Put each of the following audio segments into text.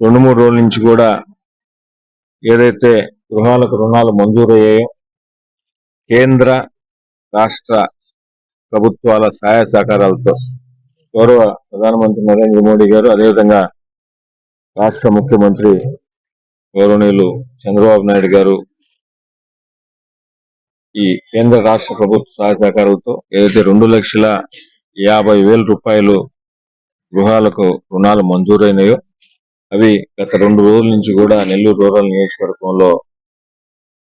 రెండు మూడు రోజుల నుంచి కూడా ఏదైతే గృహాలకు రుణాలు మంజూరయ్యాయో కేంద్ర రాష్ట్ర ప్రభుత్వాల సహాయ సహకారాలతో గౌరవ ప్రధానమంత్రి నరేంద్ర మోడీ గారు అదేవిధంగా రాష్ట్ర ముఖ్యమంత్రి గౌరవనీయులు చంద్రబాబు నాయుడు గారు ఈ కేంద్ర రాష్ట్ర ప్రభుత్వ సహాయ సహకారాలతో ఏదైతే రెండు లక్షల యాభై వేల రూపాయలు గృహాలకు రుణాలు మంజూరైనాయో అవి గత రెండు రోజుల నుంచి కూడా నెల్లూరు రూరల్ నియోజకవర్గంలో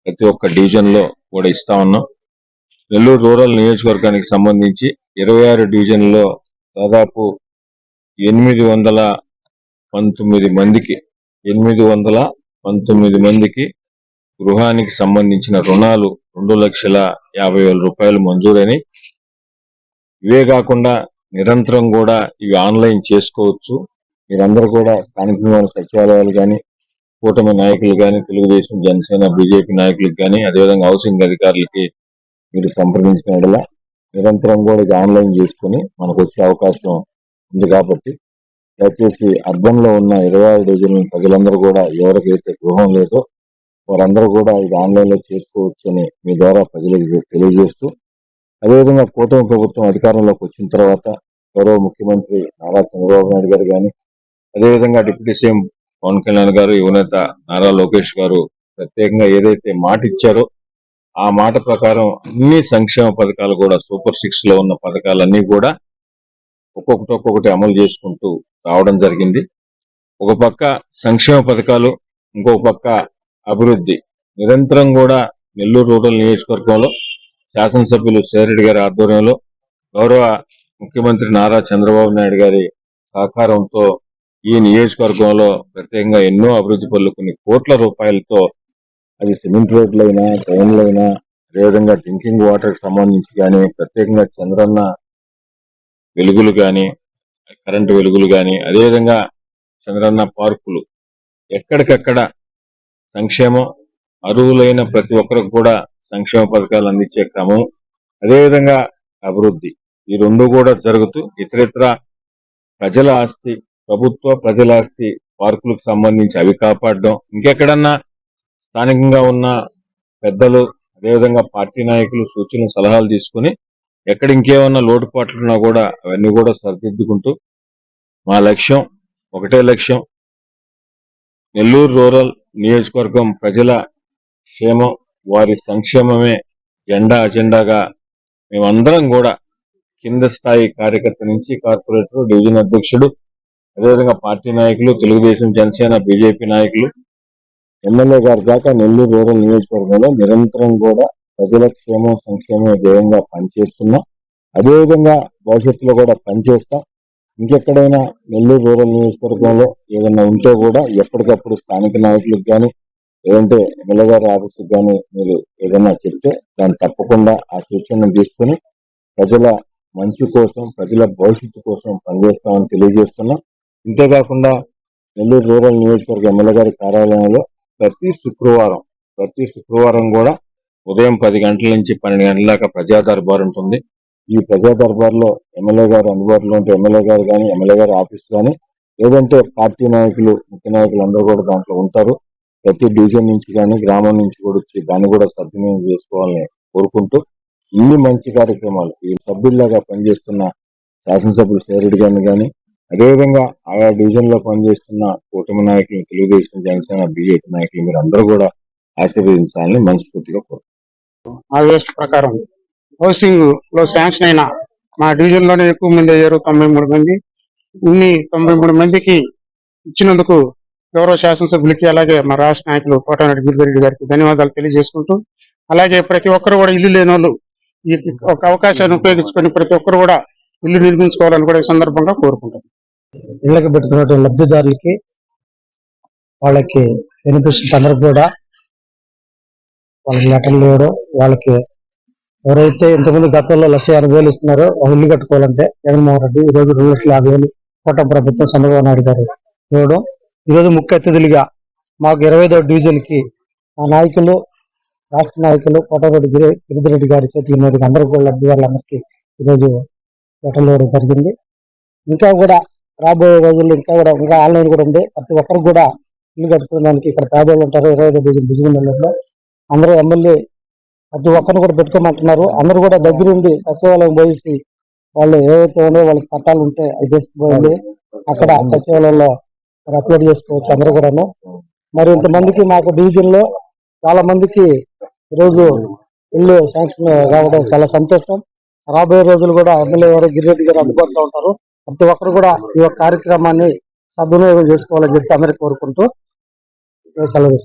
ప్రతి ఒక్క డివిజన్లో కూడా ఇస్తా ఉన్నాం. నెల్లూరు రూరల్ నియోజకవర్గానికి సంబంధించి ఇరవై ఆరు డివిజన్లో దాదాపు ఎనిమిది వందల పంతొమ్మిది మందికి ఎనిమిది వందల పంతొమ్మిది మందికి గృహానికి సంబంధించిన రుణాలు రెండు లక్షల యాభై వేల రూపాయలు మంజూరైనవి ఇవే కాకుండా నిరంతరం కూడా ఇవి ఆన్లైన్ చేసుకోవచ్చు. మీరందరూ కూడా స్థానికంగా ఉన్న సచివాలయాలు కానీ కూటమి నాయకులు కానీ తెలుగుదేశం జనసేన బీజేపీ నాయకులకు కానీ అదేవిధంగా హౌసింగ్ అధికారులకి మీరు సంప్రదించిన నిరంతరం కూడా ఇది ఆన్లైన్ చేసుకుని మనకు వచ్చే అవకాశం ఉంది కాబట్టి దయచేసి అర్బన్లో ఉన్న ఇరవై ఆరు డివిజన్ల ప్రజలందరూ కూడా ఎవరికైతే గృహం లేదో వారందరూ కూడా ఇది ఆన్లైన్లో చేసుకోవచ్చని మీ ద్వారా ప్రజలకు తెలియజేస్తూ అదేవిధంగా కూటమి ప్రభుత్వం అధికారంలోకి వచ్చిన తర్వాత గౌరవ ముఖ్యమంత్రి నారా చంద్రబాబు నాయుడు గారు కానీ అదేవిధంగా డిప్యూటీ సీఎం పవన్ కళ్యాణ్ గారు యువనేత నారా లోకేష్ గారు ప్రత్యేకంగా ఏదైతే మాట ఇచ్చారో ఆ మాట ప్రకారం అన్ని సంక్షేమ పథకాలు కూడా సూపర్ సిక్స్లో ఉన్న పథకాలన్నీ కూడా ఒక్కొక్కటి ఒక్కొక్కటి అమలు చేసుకుంటూ రావడం జరిగింది. ఒక పక్క సంక్షేమ పథకాలు ఇంకొక పక్క అభివృద్ధి. నిరంతరం కూడా నెల్లూరు రూరల్ నియోజకవర్గంలో శాసనసభ్యులు సేరెడ్డి గారి ఆధ్వర్యంలో గౌరవ ముఖ్యమంత్రి నారా చంద్రబాబు నాయుడు గారి సహకారంతో ఈ నియోజకవర్గంలో ప్రత్యేకంగా ఎన్నో అభివృద్ధి పనులు కొన్ని కోట్ల రూపాయలతో అది సిమెంట్ రోడ్లైనా ట్రైన్లైనా అదేవిధంగా డ్రింకింగ్ వాటర్కి సంబంధించి కానీ ప్రత్యేకంగా చంద్రన్న వెలుగులు కానీ కరెంటు వెలుగులు కానీ అదేవిధంగా చంద్రన్న పార్కులు. ఎక్కడికక్కడ సంక్షేమం అరువులైన ప్రతి ఒక్కరికి కూడా సంక్షేమ పథకాలు అందించే క్రమం అదేవిధంగా అభివృద్ధి. ఈ రెండు కూడా జరుగుతూ ఇతరితర ప్రజల ఆస్తి ప్రభుత్వ ప్రజల ఆస్తి పార్కులకు సంబంధించి అవి కాపాడడం. ఇంకెక్కడన్నా స్థానికంగా ఉన్న పెద్దలు అదేవిధంగా పార్టీ నాయకులు సూచనలు సలహాలు తీసుకుని ఎక్కడ ఇంకేమన్నా లోటుపాట్లున్నా కూడా అవన్నీ కూడా సరిదిద్దుకుంటూ మా లక్ష్యం ఒకటే లక్ష్యం నెల్లూరు రూరల్ నియోజకవర్గం ప్రజల క్షేమం వారి సంక్షేమమే జెండా అజెండాగా మేమందరం కూడా కింద స్థాయి కార్యకర్త నుంచి కార్పొరేటర్ డివిజన్ అధ్యక్షుడు అదేవిధంగా పార్టీ నాయకులు తెలుగుదేశం జనసేన బీజేపీ నాయకులు ఎమ్మెల్యే గారి దాకా నెల్లూరు రూరల్ నియోజకవర్గంలో నిరంతరం కూడా ప్రజల క్షేమం సంక్షేమం ధ్యేయంగా పనిచేస్తున్నాం. అదేవిధంగా భవిష్యత్తులో కూడా పనిచేస్తాం. ఇంకెక్కడైనా నెల్లూరు రూరల్ నియోజకవర్గంలో ఏదైనా ఉంటే కూడా ఎప్పటికప్పుడు స్థానిక నాయకులకు కానీ లేదంటే ఎమ్మెల్యే గారి ఆఫీస్కి కానీ మీరు ఏదైనా చెప్తే దాన్ని తప్పకుండా ఆ సూచనను తీసుకుని ప్రజల మంచి కోసం ప్రజల భవిష్యత్తు కోసం పనిచేస్తామని తెలియజేస్తున్నాం. ఇంతేకాకుండా నెల్లూరు రూరల్ నియోజకవర్గ ఎమ్మెల్యే గారి కార్యాలయంలో ప్రతి శుక్రవారం ప్రతి శుక్రవారం కూడా ఉదయం పది గంటల నుంచి పన్నెండు గంటల దాకా ప్రజా దర్బార్ ఉంటుంది. ఈ ప్రజా దర్బార్లో ఎమ్మెల్యే గారు అందుబాటులో ఉంటే ఎమ్మెల్యే గారు కానీ ఎమ్మెల్యే గారి ఆఫీస్ కానీ లేదంటే పార్టీ నాయకులు ముఖ్య నాయకులు అందరూ కూడా దాంట్లో ఉంటారు. ప్రతి డివిజన్ నుంచి కానీ గ్రామం నుంచి కూడా వచ్చి దాన్ని కూడా సద్వినియోగం చేసుకోవాలని కోరుకుంటూ ఇన్ని మంచి కార్యక్రమాలు ఈ సభ్యుల్లాగా పనిచేస్తున్న శాసనసభ్యులు సేరెడ్డి గారిని కానీ అదేవిధంగా ఆయా డివిజన్లో పనిచేస్తున్న కూటమి నాయకులు తెలుగుదేశం జనసేన బీజేపీ నాయకులు మీరు అందరూ కూడా ఆశీర్వదించాలని మనస్ఫూర్తిగా కోరుకుంటున్నాను ఆ వేస్ట్ ప్రకారం హౌసింగ్లో శాంక్షన్ అయిన మా డివిజన్లోనే ఎక్కువ మంది అయ్యారు తొంభై మూడు మంది. ఇన్ని తొంభై మూడు మందికి ఇచ్చినందుకు గౌరవ శాసనసభ్యులకి అలాగే మా రాష్ట్ర నాయకులు కోటారెడ్డి గిరిధరెడ్డి గారికి ధన్యవాదాలు తెలియజేసుకుంటూ అలాగే ప్రతి ఒక్కరు కూడా ఇల్లు లేని వాళ్ళు ఈ ఒక అవకాశాన్ని ఉపయోగించుకొని ప్రతి ఒక్కరు కూడా ఇల్లు నిర్మించుకోవాలని కూడా ఈ సందర్భంగా కోరుకుంటాను ఇళ్ళకి పెట్టుకున్నటువంటి లబ్ధిదారులకి వాళ్ళకి బెనిఫిషియర్స్ అందరికి కూడా వాళ్ళకి లెటర్లు ఇవ్వడం వాళ్ళకి ఎవరైతే ఇంతకుముందు గతంలో లక్ష యాభై వేలు ఇస్తున్నారో ఒక ఇల్లు కట్టుకోవాలంటే జగన్మోహన్ రెడ్డి ఈ రోజు రెండు లక్షల యాభై వేలు కోట ప్రభుత్వం చంద్రబాబు నాయుడు గారు ఇవ్వడం. ఈ రోజు ముఖ్య అతిథులుగా మాకు ఇరవై ఐదో డివిజన్కి మా నాయకులు రాష్ట్ర నాయకులు కోటరెడ్డి గిరి గిరిధిరెడ్డి గారి చేతుల మీదుగా అందరూ కూడా లబ్ధిదారులందరికీ ఈరోజు లెటర్లు ఇవ్వడం జరిగింది. ఇంకా కూడా రాబోయే రోజుల్లో ఇంకా కూడా ఇంకా ఆన్లైన్ కూడా ఉంది. ప్రతి ఒక్కరు కూడా ఇల్లు కట్టుకోవడానికి ఇక్కడ పేదోళ్ళు ఉంటారు. ఇరవై ఐదు బిజినెస్ అందరూ ఎమ్మెల్యే ప్రతి ఒక్కరిని కూడా పెట్టుకోమంటున్నారు. అందరూ కూడా దగ్గరుండి సచివాలయం పోయేసి వాళ్ళు ఏవైతే ఉన్నాయో వాళ్ళకి పట్టాలు ఉంటే అది తీసుకుపోయింది అక్కడ సచివాలయంలో మరి అప్లోడ్ చేసుకోవచ్చు అందరూ కూడాను. మరి ఇంతమందికి మాకు డివిజన్లో చాలా మందికి ఈరోజు ఇల్లు శాంక్షన్ రావడం చాలా సంతోషం. రాబోయే రోజులు కూడా ఎమ్మెల్యే గారు గిరిరెడ్డి గారు అందుబాటులో ఉంటారు. ప్రతి ఒక్కరు కూడా ఈ యొక్క కార్యక్రమాన్ని సద్వినియోగం చేసుకోవాలని చెప్పి అందరికీ కోరుకుంటూ సెలవు